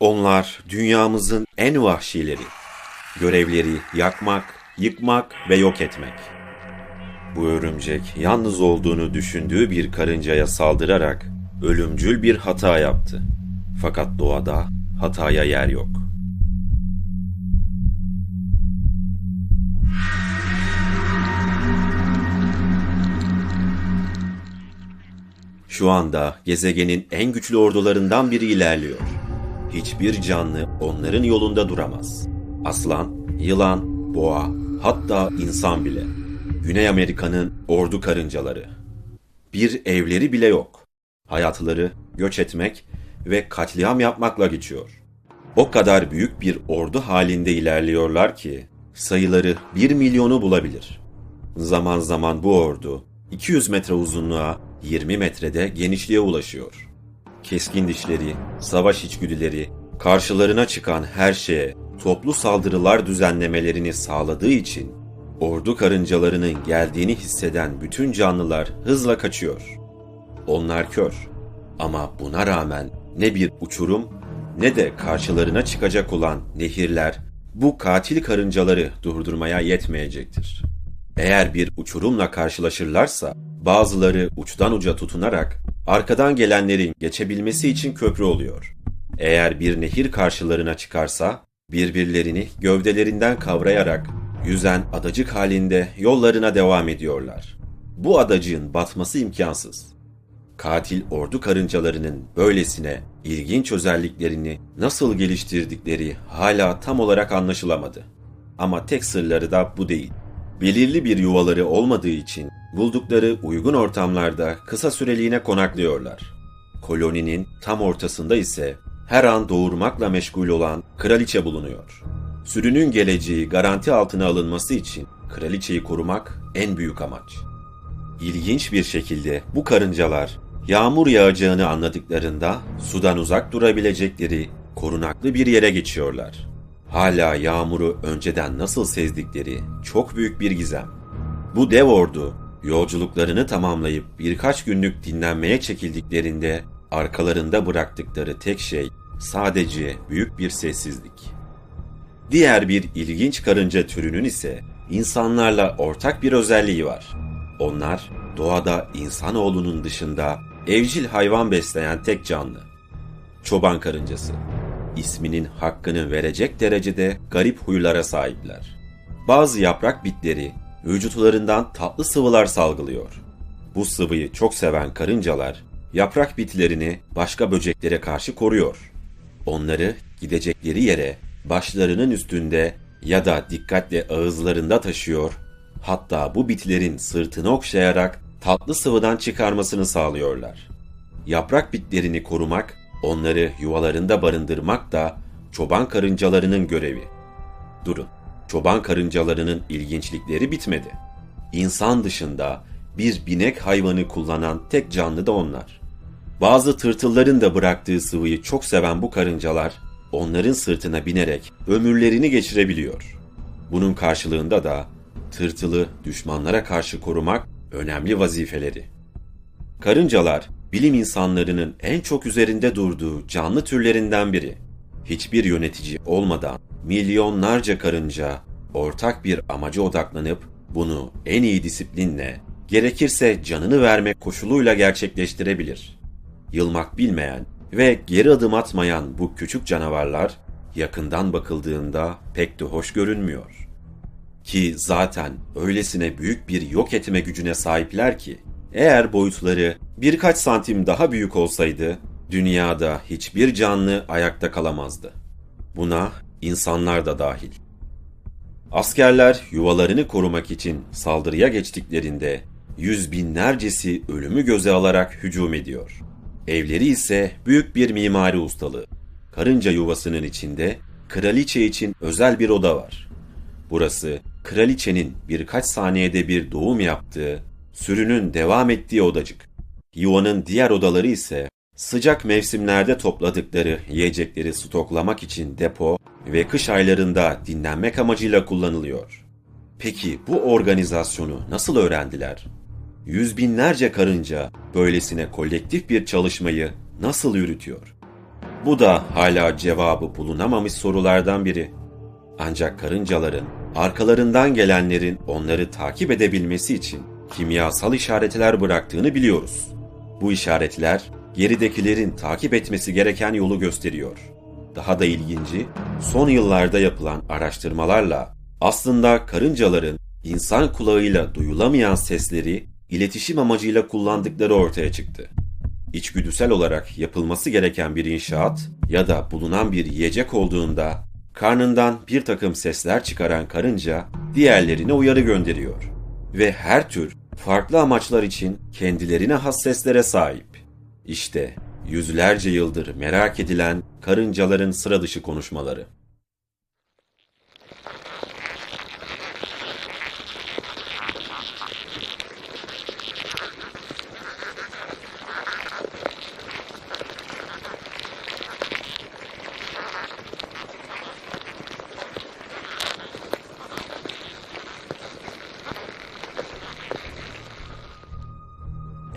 Onlar dünyamızın en vahşileri. Görevleri yakmak, yıkmak ve yok etmek. Bu örümcek yalnız olduğunu düşündüğü bir karıncaya saldırarak ölümcül bir hata yaptı. Fakat doğada hataya yer yok. Şu anda gezegenin en güçlü ordularından biri ilerliyor. Hiçbir canlı onların yolunda duramaz. Aslan, yılan, boğa, hatta insan bile. Güney Amerika'nın ordu karıncaları. Bir evleri bile yok. Hayatları göç etmek ve katliam yapmakla geçiyor. O kadar büyük bir ordu halinde ilerliyorlar ki sayıları 1 milyonu bulabilir. Zaman zaman bu ordu 200 metre uzunluğa 20 metrede genişliğe ulaşıyor. Keskin dişleri, savaş içgüdüleri, karşılarına çıkan her şeye toplu saldırılar düzenlemelerini sağladığı için ordu karıncalarının geldiğini hisseden bütün canlılar hızla kaçıyor. Onlar kör. Ama buna rağmen ne bir uçurum ne de karşılarına çıkacak olan nehirler bu katil karıncaları durdurmaya yetmeyecektir. Eğer bir uçurumla karşılaşırlarsa bazıları uçtan uca tutunarak arkadan gelenlerin geçebilmesi için köprü oluyor. Eğer bir nehir karşılarına çıkarsa birbirlerini gövdelerinden kavrayarak yüzen adacık halinde yollarına devam ediyorlar. Bu adacığın batması imkansız. Katil ordu karıncalarının böylesine ilginç özelliklerini nasıl geliştirdikleri hala tam olarak anlaşılamadı. Ama tek sırları da bu değil. Belirli bir yuvaları olmadığı için buldukları uygun ortamlarda kısa süreliğine konaklıyorlar. Koloninin tam ortasında ise her an doğurmakla meşgul olan kraliçe bulunuyor. Sürünün geleceği garanti altına alınması için kraliçeyi korumak en büyük amaç. İlginç bir şekilde bu karıncalar yağmur yağacağını anladıklarında sudan uzak durabilecekleri korunaklı bir yere geçiyorlar. Hala yağmuru önceden nasıl sezdikleri çok büyük bir gizem. Bu dev ordu yolculuklarını tamamlayıp birkaç günlük dinlenmeye çekildiklerinde arkalarında bıraktıkları tek şey sadece büyük bir sessizlik. Diğer bir ilginç karınca türünün ise insanlarla ortak bir özelliği var. Onlar doğada insanoğlunun dışında evcil hayvan besleyen tek canlı. Çoban karıncası. İsminin hakkını verecek derecede garip huylara sahipler. Bazı yaprak bitleri vücutlarından tatlı sıvılar salgılıyor. Bu sıvıyı çok seven karıncalar yaprak bitlerini başka böceklere karşı koruyor. Onları gidecekleri yere başlarının üstünde ya da dikkatle ağızlarında taşıyor, hatta bu bitlerin sırtını okşayarak tatlı sıvıdan çıkarmasını sağlıyorlar. Yaprak bitlerini korumak, onları yuvalarında barındırmak da çoban karıncalarının görevi. Durun, çoban karıncalarının ilginçlikleri bitmedi. İnsan dışında bir binek hayvanı kullanan tek canlı da onlar. Bazı tırtılların da bıraktığı sıvıyı çok seven bu karıncalar, onların sırtına binerek ömürlerini geçirebiliyor. Bunun karşılığında da tırtılı düşmanlara karşı korumak önemli vazifeleri. Karıncalar, bilim insanlarının en çok üzerinde durduğu canlı türlerinden biri. Hiçbir yönetici olmadan milyonlarca karınca ortak bir amaca odaklanıp bunu en iyi disiplinle, gerekirse canını vermek koşuluyla gerçekleştirebilir. Yılmak bilmeyen ve geri adım atmayan bu küçük canavarlar yakından bakıldığında pek de hoş görünmüyor. Ki zaten öylesine büyük bir yok etme gücüne sahipler ki eğer boyutları birkaç santim daha büyük olsaydı dünyada hiçbir canlı ayakta kalamazdı. Buna insanlar da dahil. Askerler yuvalarını korumak için saldırıya geçtiklerinde yüz binlercesi ölümü göze alarak hücum ediyor. Evleri ise büyük bir mimari ustalığı. Karınca yuvasının içinde kraliçe için özel bir oda var. Burası kraliçenin birkaç saniyede bir doğum yaptığı, sürünün devam ettiği odacık. Yuvanın diğer odaları ise sıcak mevsimlerde topladıkları yiyecekleri stoklamak için depo ve kış aylarında dinlenmek amacıyla kullanılıyor. Peki bu organizasyonu nasıl öğrendiler? Yüz binlerce karınca böylesine kolektif bir çalışmayı nasıl yürütüyor? Bu da hala cevabı bulunamamış sorulardan biri. Ancak karıncaların arkalarından gelenlerin onları takip edebilmesi için kimyasal işaretler bıraktığını biliyoruz. Bu işaretler geridekilerin takip etmesi gereken yolu gösteriyor. Daha da ilginci, son yıllarda yapılan araştırmalarla aslında karıncaların insan kulağıyla duyulamayan sesleri iletişim amacıyla kullandıkları ortaya çıktı. İçgüdüsel olarak yapılması gereken bir inşaat ya da bulunan bir yiyecek olduğunda karnından bir takım sesler çıkaran karınca diğerlerine uyarı gönderiyor. Ve her tür farklı amaçlar için kendilerine has seslere sahip. İşte yüzlerce yıldır merak edilen karıncaların sıra dışı konuşmaları.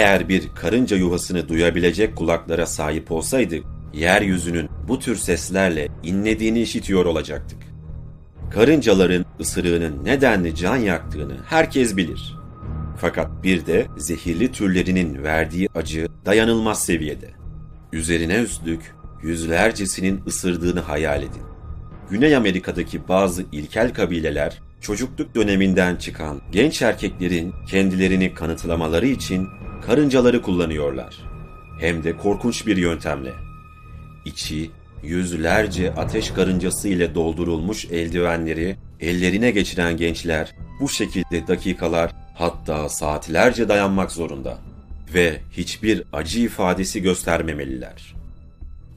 Eğer bir karınca yuvasını duyabilecek kulaklara sahip olsaydık, yeryüzünün bu tür seslerle inlediğini işitiyor olacaktık. Karıncaların ısırığının nedenli can yaktığını herkes bilir. Fakat bir de zehirli türlerinin verdiği acı dayanılmaz seviyede. Üzerine üstlük yüzlercesinin ısırdığını hayal edin. Güney Amerika'daki bazı ilkel kabileler çocukluk döneminden çıkan genç erkeklerin kendilerini kanıtlamaları için karıncaları kullanıyorlar. Hem de korkunç bir yöntemle. İçi yüzlerce ateş karıncası ile doldurulmuş eldivenleri ellerine geçiren gençler bu şekilde dakikalar hatta saatlerce dayanmak zorunda ve hiçbir acı ifadesi göstermemeliler.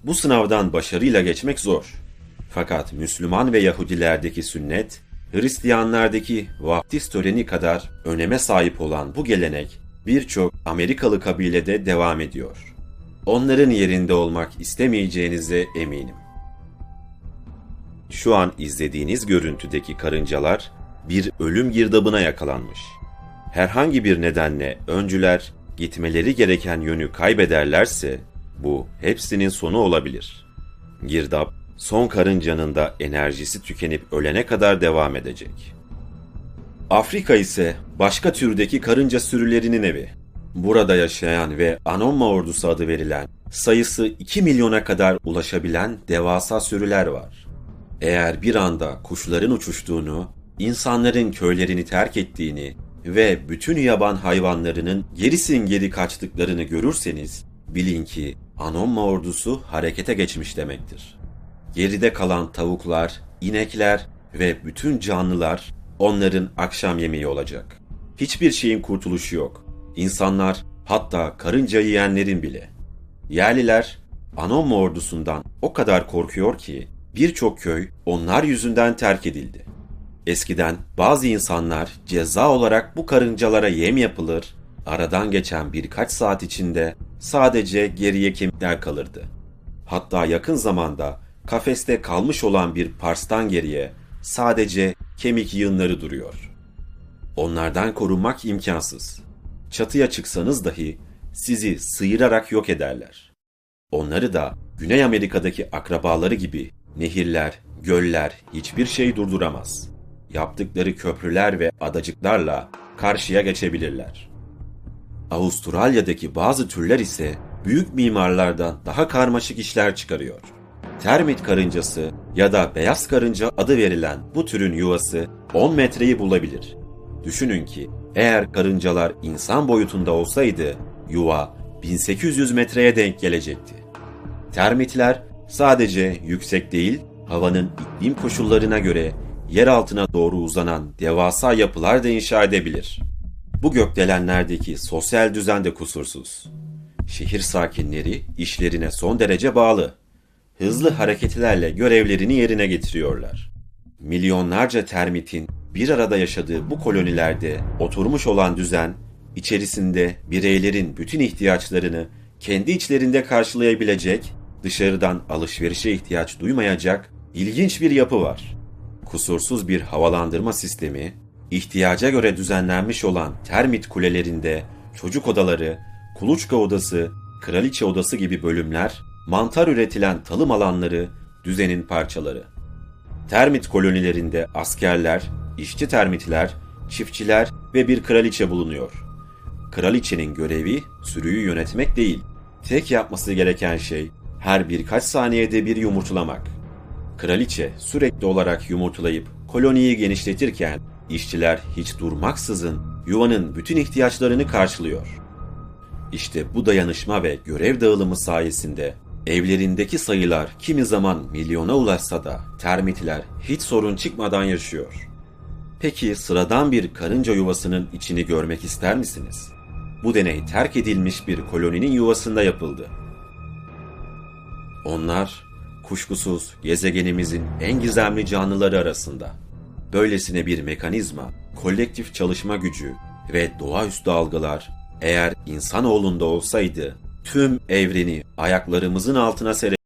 Bu sınavdan başarıyla geçmek zor. Fakat Müslüman ve Yahudilerdeki sünnet, Hristiyanlardaki vaftiz töreni kadar öneme sahip olan bu gelenek birçok Amerikalı kabilede devam ediyor. Onların yerinde olmak istemeyeceğinize eminim. Şu an izlediğiniz görüntüdeki karıncalar bir ölüm girdabına yakalanmış. Herhangi bir nedenle öncüler gitmeleri gereken yönü kaybederlerse bu hepsinin sonu olabilir. Girdap son karıncanın da enerjisi tükenip ölene kadar devam edecek. Afrika ise başka türdeki karınca sürülerinin evi. Burada yaşayan ve Anomma ordusu adı verilen, sayısı 2 milyona kadar ulaşabilen devasa sürüler var. Eğer bir anda kuşların uçuştuğunu, insanların köylerini terk ettiğini ve bütün yaban hayvanlarının gerisin geri kaçtıklarını görürseniz, bilin ki Anomma ordusu harekete geçmiş demektir. Geride kalan tavuklar, inekler ve bütün canlılar onların akşam yemeği olacak. Hiçbir şeyin kurtuluşu yok. İnsanlar hatta karınca yiyenlerin bile. Yerliler Anomma ordusundan o kadar korkuyor ki birçok köy onlar yüzünden terk edildi. Eskiden bazı insanlar ceza olarak bu karıncalara yem yapılır, aradan geçen birkaç saat içinde sadece geriye kemikler kalırdı. Hatta yakın zamanda kafeste kalmış olan bir parstan geriye sadece kemik yığınları duruyor. Onlardan korunmak imkansız. Çatıya çıksanız dahi sizi sıyırarak yok ederler. Onları da Güney Amerika'daki akrabaları gibi nehirler, göller hiçbir şey durduramaz. Yaptıkları köprüler ve adacıklarla karşıya geçebilirler. Avustralya'daki bazı türler ise büyük mimarlardan daha karmaşık işler çıkarıyor. Termit karıncası ya da beyaz karınca adı verilen bu türün yuvası 10 metreyi bulabilir. Düşünün ki eğer karıncalar insan boyutunda olsaydı yuva 1800 metreye denk gelecekti. Termitler sadece yüksek değil, havanın iklim koşullarına göre yer altına doğru uzanan devasa yapılar da inşa edebilir. Bu gökdelenlerdeki sosyal düzen de kusursuz. Şehir sakinleri işlerine son derece bağlı. Hızlı hareketlerle görevlerini yerine getiriyorlar. Milyonlarca termitin bir arada yaşadığı bu kolonilerde oturmuş olan düzen, içerisinde bireylerin bütün ihtiyaçlarını kendi içlerinde karşılayabilecek, dışarıdan alışverişe ihtiyaç duymayacak ilginç bir yapı var. Kusursuz bir havalandırma sistemi, ihtiyaca göre düzenlenmiş olan termit kulelerinde çocuk odaları, kuluçka odası, kraliçe odası gibi bölümler mantar üretilen talım alanları düzenin parçaları. Termit kolonilerinde askerler, işçi termitler, çiftçiler ve bir kraliçe bulunuyor. Kraliçenin görevi sürüyü yönetmek değil. Tek yapması gereken şey her birkaç saniyede bir yumurtlamak. Kraliçe sürekli olarak yumurtlayıp koloniyi genişletirken işçiler hiç durmaksızın yuvanın bütün ihtiyaçlarını karşılıyor. İşte bu dayanışma ve görev dağılımı sayesinde evlerindeki sayılar kimi zaman milyona ulaşsa da termitler hiç sorun çıkmadan yaşıyor. Peki sıradan bir karınca yuvasının içini görmek ister misiniz? Bu deney terk edilmiş bir koloninin yuvasında yapıldı. Onlar kuşkusuz gezegenimizin en gizemli canlıları arasında. Böylesine bir mekanizma, kolektif çalışma gücü ve doğaüstü algılar eğer insanoğlunda olsaydı tüm evreni ayaklarımızın altına sere